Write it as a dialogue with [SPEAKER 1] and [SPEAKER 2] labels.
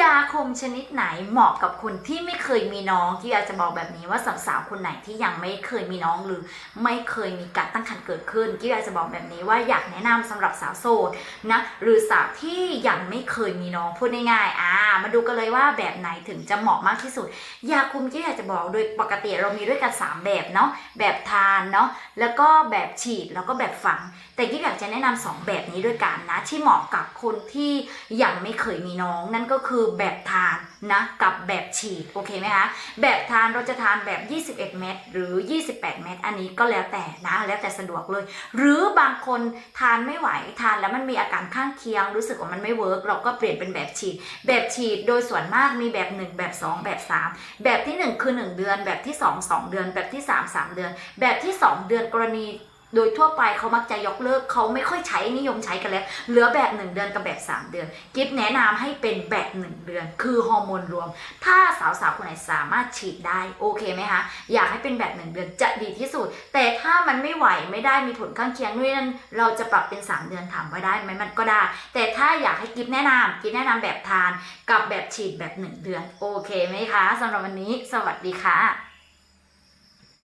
[SPEAKER 1] ยาคุมชนิดไหนเหมาะกับคนที่ไม่เคยมีน้องที่อยากจะบอกแบบนี้ว่าสาวๆคนไหนที่ยังไม่เคยมีน้องหรือไม่เคยมีการตั้งครรภ์เกิดขึ้นที่อยากจะบอกแบบนี้ว่าอยากแนะนำสำหรับสาวโสดนะหรือสาวที่ยังไม่เคยมีน้องพูดง่ายๆอ่ามาดูกันเลยว่าแบบไหนถึงจะเหมาะมากที่สุด ยาคุมที่อยากจะบอกโดยปกติเรามีด้วยกันสามแบบเนาะแบบทานเนาะแล้วก็แบบฉีดแล้วก็แบบฝัง แต่กิ๊บอยากจะแนะนำสองแบบนี้ด้วยกันนะที่เหมาะกับคนที่ยังไม่เคยมีน้องนั่นก็คือือแบบทานนะกับแบบฉีดโอเคไหมคะแบบทานเราจะทานแบบ 21 เม็ดหรือ 28 เม็ดอันนี้ก็แล้วแต่นะแล้วแต่สะดวกเลย หรือบางคนทานไม่ไหวทานแล้วมันมีอาการข้างเคียง รู้สึกว่ามันไม่เวิร์กเราก็เปลี่ยนเป็นแบบฉีด แบบฉีดโดยส่วนมากมีแบบ 1 แบบ 2 แบบ 3 แบบที่ 1 คือ 1 เดือน แบบที่ 2 2 เดือน แบบที่ 3 3 เดือน แบบที่ 2 เดือนกรณี โดยทั่วไปเขามักจะยกเลิกเขาไม่ค่อยใช้นิยมใช้กันแล้ว เหลือแบบ 1 เดือนกับแบบ 3 เดือน กิฟแนะนำให้เป็นแบบ 1 เดือน คือฮอร์โมนรวม ถ้าสาวๆคนไหนสามารถฉีดได้โอเคไหมคะ อยากให้เป็นแบบ 1 เดือนจะดีที่สุด แต่ถ้ามันไม่ไหวไม่ได้มีผลข้างเคียงด้วยนั้นเราจะปรับเป็น 3 เดือนถามว่าได้ไหมมันก็ได้ แต่ถ้าอยากให้กิฟแนะนำกิฟแนะนำแบบทาน กับแบบฉีดแบบ 1 เดือน โอเคไหมคะสำหรับวันนี้ สวัสดีค่ะ